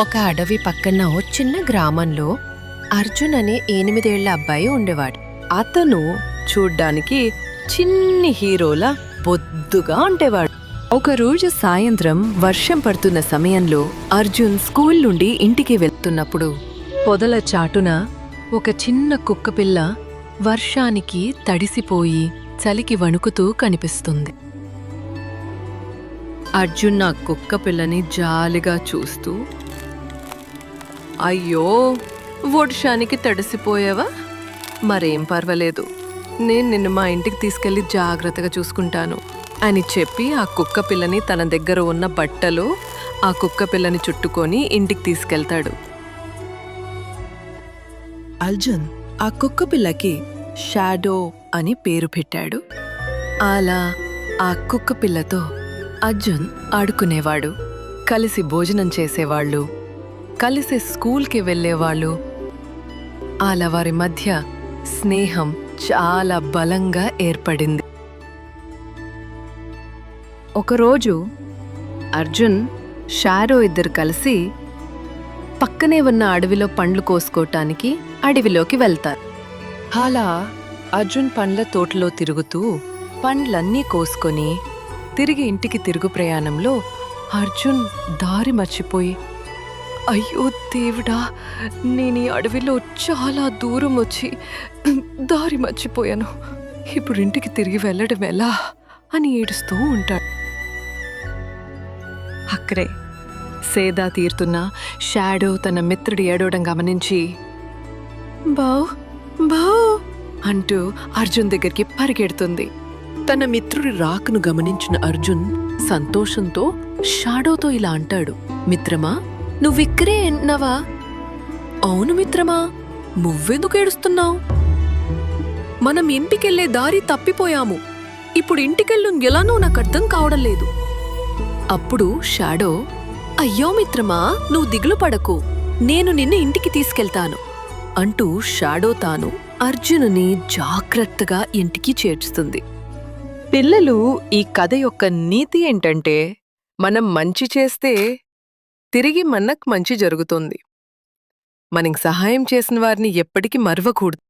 ఒక అడవి పక్కన ఓ చిన్న గ్రామంలో అర్జున్ అనే ఎనిమిదేళ్ళ అబ్బాయి ఉండేవాడు. అతను చూడ్డానికి చిన్ని హీరోలా బొద్దుగా ఉండేవాడు ఒకరోజు సాయంత్రం వర్షం పడుతున్న సమయంలో అర్జున్ స్కూల్ నుండి ఇంటికి వెళ్తున్నప్పుడు పొదల చాటున ఒక చిన్న కుక్కపిల్ల వర్షానికి తడిసిపోయి చలికి వణుకుతూ కనిపిస్తుంది. అర్జున్ నా కుక్కపిల్లని జాలిగా చూస్తూ అయ్యో వర్షానికి తడిసిపోయావా? మరేం పర్వాలేదు. నేను నిన్ను మా ఇంటికి తీసుకెళ్ళి జాగ్రత్తగా చూసుకుంటాను అని చెప్పి ఆ కుక్క పిల్లని తన దగ్గర ఉన్న బట్టలో ఆ కుక్క పిల్లని చుట్టుకొని ఇంటికి తీసుకెళ్తాడు. అర్జున్ ఆ కుక్క పిల్లకి షాడో అని పేరు పెట్టాడు. అలా ఆ కుక్క పిల్లతో అర్జున్ ఆడుకునేవాడు. కలిసి భోజనం చేసేవాళ్ళు కలిసి స్కూల్కి వెళ్ళేవాళ్ళు. అలా వారి మధ్య స్నేహం చాలా బలంగా ఏర్పడింది. ఒకరోజు అర్జున్ షారో ఇద్దరు కలిసి పక్కనే ఉన్న అడవిలో పండ్లు కోసుకోవటానికి అడవిలోకి వెళ్తారు. అలా అర్జున్ పండ్ల తోటలో తిరుగుతూ పండ్లన్నీ కోసుకొని తిరిగి ఇంటికి తిరుగు ప్రయాణంలో అర్జున్ దారి మర్చిపోయి అయ్యో దేవుడా నేను ఈ అడవిలో చాలా దూరం వచ్చి దారి మర్చిపోయాను. ఇప్పుడు ఇంటికి తిరిగి వెళ్ళడం ఎలా అని ఏడుస్తూ ఉంటాడు. అక్కడే సేదా తీరుతున్న షాడో తన మిత్రుడి ఏడవడం గమనించి బావ్ బావ్ అంటూ అర్జున్ దగ్గరికి పరిగెడుతుంది. తన మిత్రుడి రాకను గమనించిన అర్జున్ సంతోషంతో షాడోతో ఇలా అంటాడు మిత్రమా నువ్విక్కడే ఉన్నావా? అవును మిత్రమా నువ్వెందుకు ఏడుస్తున్నావు? మనం ఇంటికెళ్ళే దారి తప్పిపోయాము. ఇప్పుడు ఇంటికెళ్ళు ఎలానో నాకు అర్థం కావడం లేదు. అప్పుడు షాడో అయ్యో మిత్రమా నువ్వు దిగులు పడకు. నేను నిన్ను ఇంటికి తీసుకెళ్తాను అంటూ షాడో తాను అర్జునుని జాగ్రత్తగా ఇంటికి చేర్చుతుంది. పిల్లలు ఈ కథ యొక్క నీతి ఏంటంటే మనం మంచి చేస్తే తిరిగి మనకు మంచి జరుగుతుంది. మనకి సహాయం చేసిన వారిని ఎప్పటికీ మరవకూడదు.